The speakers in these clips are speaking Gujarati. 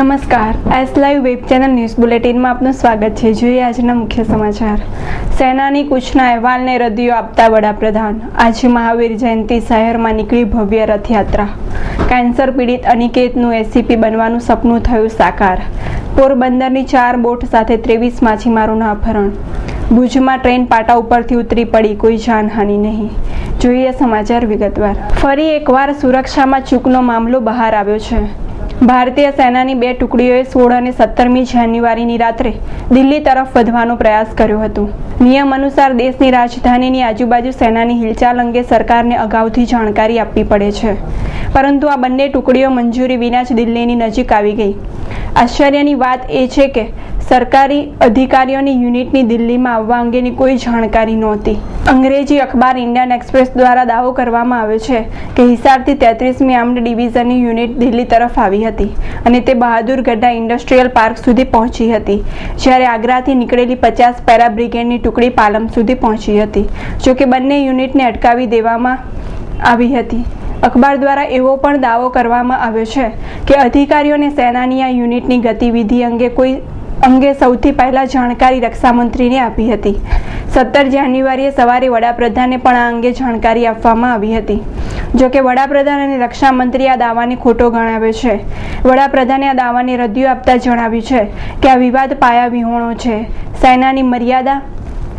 નમસ્કાર. S live web channel news બુલેટિનમાં આપનું સ્વાગત છે. જોઈએ આજના મુખ્ય સમાચાર. સેનાની કૂચના અહેવાલને રદિયો આપતા વડાપ્રધાન. આજે મહાવીર જયંતિ શહેરમાં નીકળી ભવ્ય રથયાત્રા. કેન્સર પીડિત અનિકેતનું એસીપી બનવાનું સપનું થયું સાકાર. પોરબંદરની ચાર બોટ સાથે ત્રેવીસ માછીમારોનું અપહરણ. ભુજમાં ટ્રેન પાટા ઉપરથી ઉતરી પડી. કોઈ જાનહાનિ નહીં. જોઈએ સમાચાર વિગતવાર. ફરી એકવાર સુરક્ષામાં ચૂકનો મામલો બહાર આવ્યો છે. ભારતીય સેનાની બે ટુકડીઓએ સોળ અને સત્તરમી જાન્યુઆરીની રાત્રે દિલ્હી તરફ વધવાનો પ્રયાસ કર્યો હતો. નિયમ અનુસાર દેશની રાજધાનીની આજુબાજુ સેનાની હિલચાલ અંગે સરકારને અગાઉથી જાણકારી આપવી પડે છે. પરંતુ આ બંને ટુકડીઓ મંજૂરી વિના જ દિલ્હીની નજીક આવી ગઈ. આશ્ચર્યની વાત એ છે કે સરકારી અધિકારીઓની યુનિટની દિલ્હીમાં આવવા અંગેની કોઈ જાણકારી નહોતી. અંગ્રેજી અખબાર ઇન્ડિયન એક્સપ્રેસ દ્વારા દાવો કરવામાં આવ્યો છે કે હિસારથી તેત્રીસમી આર્મ્ડ ડિવિઝનની યુનિટ દિલ્હી તરફ આવી હતી અને તે બહાદુર ગઢા ઇન્ડસ્ટ્રીયલ પાર્ક સુધી પહોંચી હતી, જ્યારે આગ્રાથી નીકળેલી પચાસ પેરા બ્રિગેડની ટુકડી પાલમ સુધી પહોંચી હતી જોકે બંને યુનિટને અટકાવી દેવામાં આવી હતી. અખબાર દ્વારા એવો પણ દાવો કરવામાં આવ્યો છે કે અધિકારીઓને સેનાની આ યુનિટની ગતિવિધિ અંગે કોઈ અંગે સૌથી પહેલા જાણકારી રક્ષામંત્રીને આપી હતી. સત્તર જાન્યુઆરીએ સવારે વડાપ્રધાને પણ આ અંગે જાણકારી આપવામાં આવી હતી. જોકે વડાપ્રધાન અને રક્ષામંત્રી આ દાવાને ખોટો ગણાવ્યો છે. વડાપ્રધાને આ દાવાને રદિયો આપતા જણાવ્યું છે કે આ વિવાદ પાયા વિહોણો છે. સેનાની મર્યાદા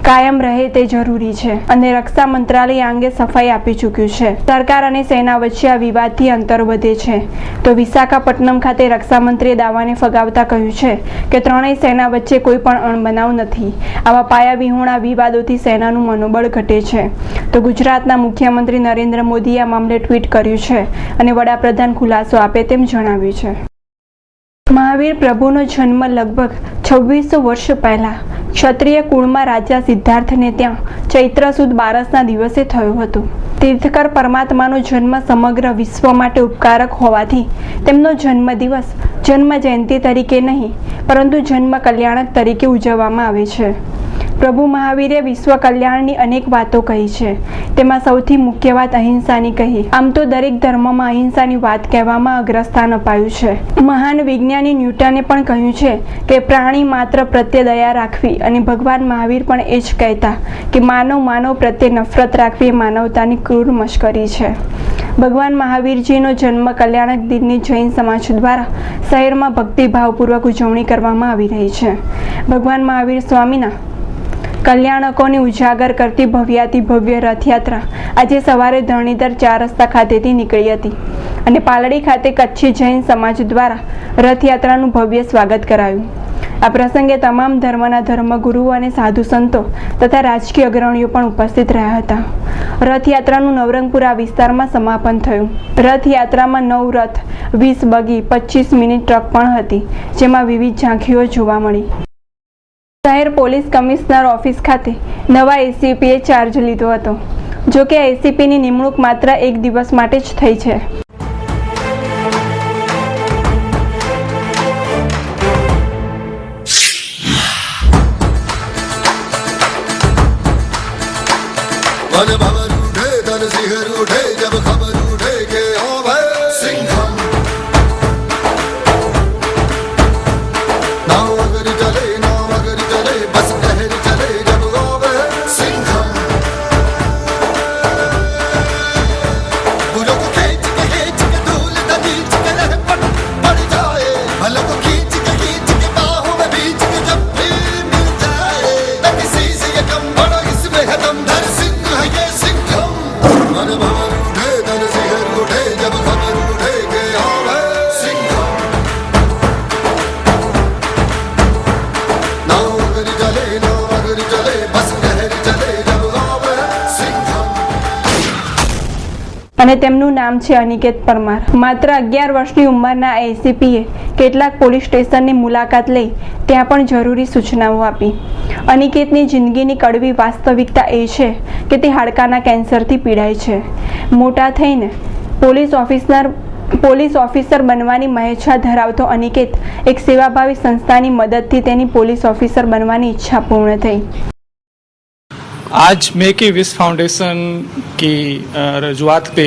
કાયમ રહે તે જરૂરી છે અને રક્ષા મંત્રાલય અંગે સફાઈ આપી ચૂક્યું છે. સરકાર અને સેના વચ્ચે આ વિવાદથી અંતર વધે છે. તો વિશાખાપટ્ટનમ ખાતે રક્ષામંત્રીએ દાવાને ફગાવતા કહ્યું છે કે ત્રણેય સેના વચ્ચે કોઈ પણ અણબનાવ નથી. આવા પાયા વિહોણા વિવાદોથી સેનાનું મનોબળ ઘટે છે. તો ગુજરાતના મુખ્યમંત્રી નરેન્દ્ર મોદીએ આ મામલે ટ્વીટ કર્યું છે અને વડાપ્રધાન ખુલાસો આપે તેમ જણાવ્યું છે. મહાવીર પ્રભુનો જન્મ લગભગ છવ્વીસો વર્ષ પહેલા ક્ષત્રિય કુળમાં રાજા સિદ્ધાર્થને ત્યાં ચૈત્ર સુદ બારસના દિવસે થયો હતો. તીર્થકર પરમાત્માનો જન્મ સમગ્ર વિશ્વ માટે ઉપકારક હોવાથી તેમનો જન્મદિવસ જન્મ જયંતિ તરીકે નહીં, પરંતુ જન્મ કલ્યાણક તરીકે ઉજવવામાં આવે છે. પ્રભુ મહાવીરે વિશ્વ કલ્યાણની અનેક વાતો કહી છે. તેમાં સૌથી મુખ્ય વાત અહિંસાની કહી. આમ તો દરેક ધર્મમાં અહિંસાની વાત કહેવામાં અગ્રસ્થાન અપાયું છે. મહાન વિજ્ઞાની ન્યૂટને પણ કહ્યું છે કે પ્રાણી માત્ર પ્રત્યે દયા રાખવી અને ભગવાન મહાવીર પણ એ જ કહેતા કે માનવ માનવ પ્રત્યે નફરત રાખવી એ માનવતાની ક્રૂર મશ્કરી છે. ભગવાન મહાવીરજીનો જન્મ કલ્યાણક દિનની જૈન સમાજ દ્વારા શહેરમાં ભક્તિભાવપૂર્વક ઉજવણી કરવામાં આવી રહી છે. ભગવાન મહાવીર સ્વામીના કલ્યાણકોને ઉજાગર કરતી ભવ્યાતી ભવ્ય રથયાત્રા. આજે સવારે ધરણીધર ચાર રસ્તા ખાતેથી નીકળી હતી અને પાલડી ખાતે કચ્છી જૈન સમાજ દ્વારા રથયાત્રાનું ભવ્ય સ્વાગત કરાયું. આ પ્રસંગે તમામ ધર્મના ધર્મગુરુઓ અને સાધુ સંતો તથા રાજકીય અગ્રણીઓ પણ ઉપસ્થિત રહ્યા હતા. રથયાત્રાનું નવરંગપુરા વિસ્તારમાં સમાપન થયું. રથયાત્રામાં નવ રથ, વીસ બગી, પચીસ મિનિટ ટ્રક પણ હતી, જેમાં વિવિધ ઝાંખીઓ જોવા મળી. શહેર પોલીસ કમિશનર ઓફિસ ખાતે નવા એસીપીએ ચાર્જ લીધો હતો, જો કે એસીપીની નિમણૂક માત્ર એક દિવસ માટે જ થઈ છે. मन અને તેમનું નામ છે અનિકેત પરમાર. માત્ર અગિયાર વર્ષની ઉંમરના એસીપીએ કેટલાક પોલીસ સ્ટેશનની મુલાકાત લઈ ત્યાં પણ જરૂરી સૂચનાઓ આપી. અનિકેતની જિંદગીની કડવી વાસ્તવિકતા એ છે કે તે હાડકાના કેન્સરથી પીડાય છે. મોટા થઈને પોલીસ ઓફિસર પોલીસ ઓફિસર બનવાની મહેચ્છા ધરાવતો અનિકેત એક સેવાભાવી સંસ્થાની મદદથી તેની પોલીસ ઓફિસર બનવાની ઈચ્છા પૂર્ણ થઈ. आज मेक ए विश फाउंडेशन की रजुआत पे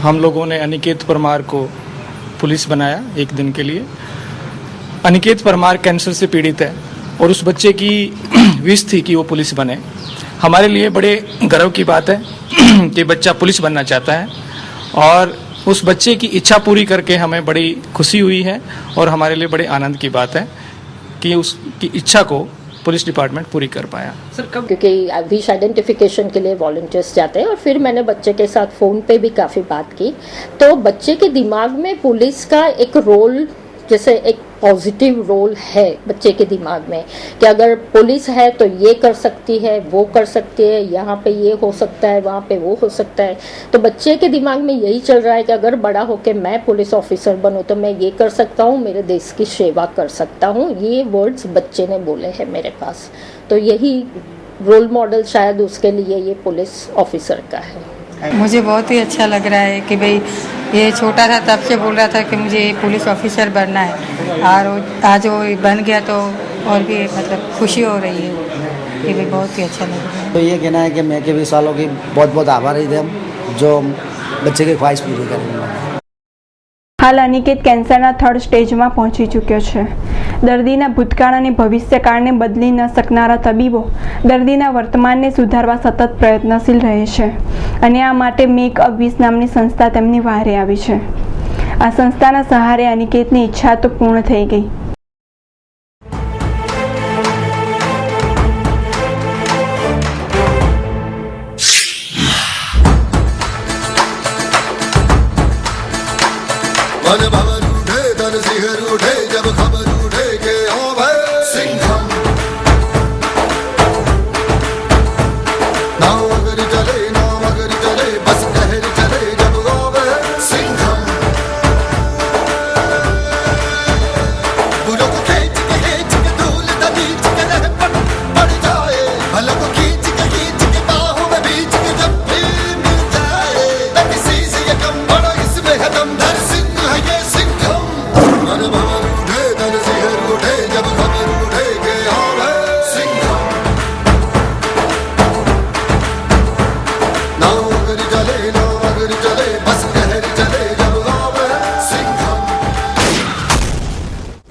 हम लोगों ने अनिकेत परमार को पुलिस बनाया एक दिन के लिए। अनिकेत परमार कैंसर से पीड़ित है और उस बच्चे की विश थी कि वो पुलिस बने। हमारे लिए बड़े गर्व की बात है कि बच्चा पुलिस बनना चाहता है और उस बच्चे की इच्छा पूरी करके हमें बड़ी खुशी हुई है और हमारे लिए बड़े आनंद की बात है कि उसकी इच्छा को पुलिस डिपार्टमेंट पूरी कर पाया। सर, कब क्योंकि विश आइडेंटिफिकेशन के लिए वॉल्टियर्स जाते हैं और फिर मैंने बच्चे के साथ फ़ोन पे भी काफ़ी बात की। तो बच्चे के दिमाग में पुलिस का एक रोल जैसे एक पॉजिटिव रोल है बच्चे के दिमाग में कि अगर पुलिस है तो ये कर सकती है, वो कर सकती है, यहाँ पे ये हो सकता है, वहाँ पे वो हो सकता है। तो बच्चे के दिमाग में यही चल रहा है कि अगर बड़ा होके मैं पुलिस ऑफिसर बनूँ तो मैं ये कर सकता हूँ, मेरे देश की सेवा कर सकता हूँ। ये वर्ड्स बच्चे ने बोले हैं मेरे पास। तो यही रोल मॉडल शायद उसके लिए ये पुलिस ऑफिसर का है। मुझे बहुत ही अच्छा लग रहा है कि भाई ये छोटा था, तब से बोल रहा था कि मुझे पुलिस ऑफिसर बनना है। और आज वो बन गया तो और भी मतलब खुशी हो रही है कि भाई बहुत ही अच्छा लग रहा है। तो ये कहना है कि मैं के बीस सालों की बहुत बहुत आभारी थे हम जो बच्चे की ख्वाहिश पूरी करेंगे। હાલ અનિકેત કેન્સરના થર્ડ સ્ટેજમાં પહોંચી ચૂક્યો છે. દર્દીના ભૂતકાળ અને ભવિષ્યકાળને બદલી ન શકનારા તબીબો દર્દીના વર્તમાનને સુધારવા સતત પ્રયત્નશીલ રહે છે અને આ માટે મેક અગવીસ નામની સંસ્થા તેમની વહારે આવી છે. આ સંસ્થાના સહારે અનિકેતની ઈચ્છા તો પૂર્ણ થઈ ગઈ.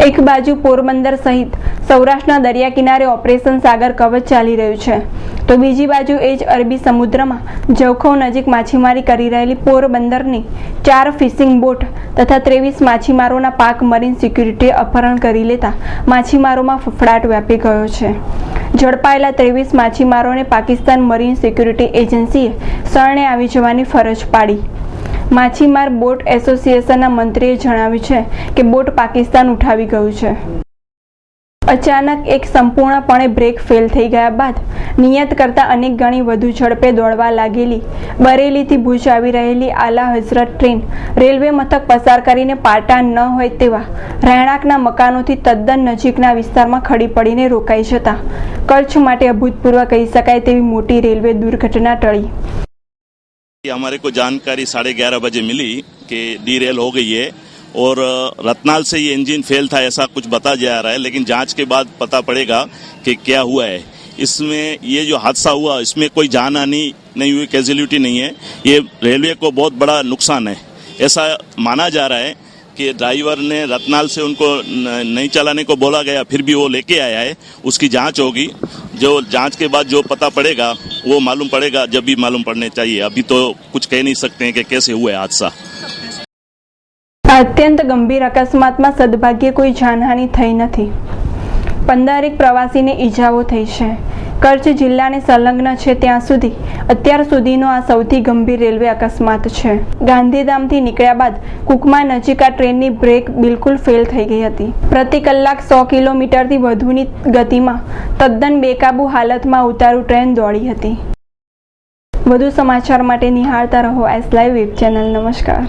એક બાજુ પોરબંદર સહિત સૌરાષ્ટ્રના દરિયા કિનારે ઓપરેશન સાગર કવચ ચાલી રહ્યું છે. તો બીજી બાજુ એ જ અરબી સમુદ્રમાં જવખો નજીક માછીમારી કરી રહેલી પોરબંદરની ચાર ફિશિંગ બોટ તથા ત્રેવીસ માછીમારોના પાક મરીન સિક્યુરિટીએ અપહરણ કરી લેતા માછીમારોમાં ફફડાટ વ્યાપી ગયો છે. ઝડપાયેલા ત્રેવીસ માછીમારોને પાકિસ્તાન મરીન સિક્યુરિટી એજન્સીએ શરણે આવી જવાની ફરજ પાડી. માછીમાર બોટ એસોસિએશનના મંત્રીએ જણાવ્યું છે કે બોટ પાકિસ્તાન ઉઠાવી ગયું છે. અચાનક એક સંપૂર્ણપણે બ્રેક ફેલ થઈ ગયા બાદ નિયત કરતાં અનેક ગણી વધુ ઝડપે દોડવા લાગેલી બરેલીથી ભુજ આવી રહેલી આલા હઝરત ટ્રેન રેલવે મથક પસાર કરીને પાટા ન હોય તેવા રહેણાંકના મકાનોથી તદ્દન નજીકના વિસ્તારમાં ખડી પડીને રોકાઈ જતા કચ્છ માટે અભૂતપૂર્વ કહી શકાય તેવી મોટી રેલવે દુર્ઘટના ટળી कि हमारे को जानकारी साढ़े ग्यारह बजे मिली कि डी रेल हो गई है और रत्नाल से ये इंजन फेल था, ऐसा कुछ बता जा रहा है, लेकिन जाँच के बाद पता पड़ेगा कि क्या हुआ है। इसमें ये जो हादसा हुआ, इसमें कोई जान हानि नहीं हुई, कैजुअलिटी नहीं है। ये रेलवे को बहुत बड़ा नुकसान है। ऐसा माना जा रहा है कि ड्राइवर ने रत्नाल से उनको नहीं चलाने को बोला गया, फिर भी वो लेके आया है। उसकी जाँच होगी। जो जाँच के बाद जो पता पड़ेगा, वो मालूम पड़ेगा, जब भी मालूम पड़ने चाहिए। अभी तो कुछ कह नहीं सकते हैं कि कैसे हुआ है हादसा। અત્યંત ગંભીર અકસ્માતમાં સદભાગ્યે કોઈ જાનહાનિ થઈ નથી. પંદરેક પ્રવાસીને ઈજાઓ થઈ છે. કચ્છ જિલ્લાને સંલગ્ન છે ત્યાં સુધી. અત્યાર સુધીનો આ સૌથી ગંભીર રેલવે અકસ્માત છે. ગાંધીધામથી નીકળ્યા બાદ કુકમા નજીક આ ટ્રેનની બ્રેક બિલકુલ ફેલ થઈ ગઈ હતી. પ્રતિ કલાક સો કિલોમીટરથી વધુની ગતિમાં તદ્દન બેકાબુ હાલતમાં ઉતારું ટ્રેન દોડી હતી. વધુ સમાચાર માટે નિહાળતા રહો એસ લાઈવ વેબ ચેનલ. નમસ્કાર.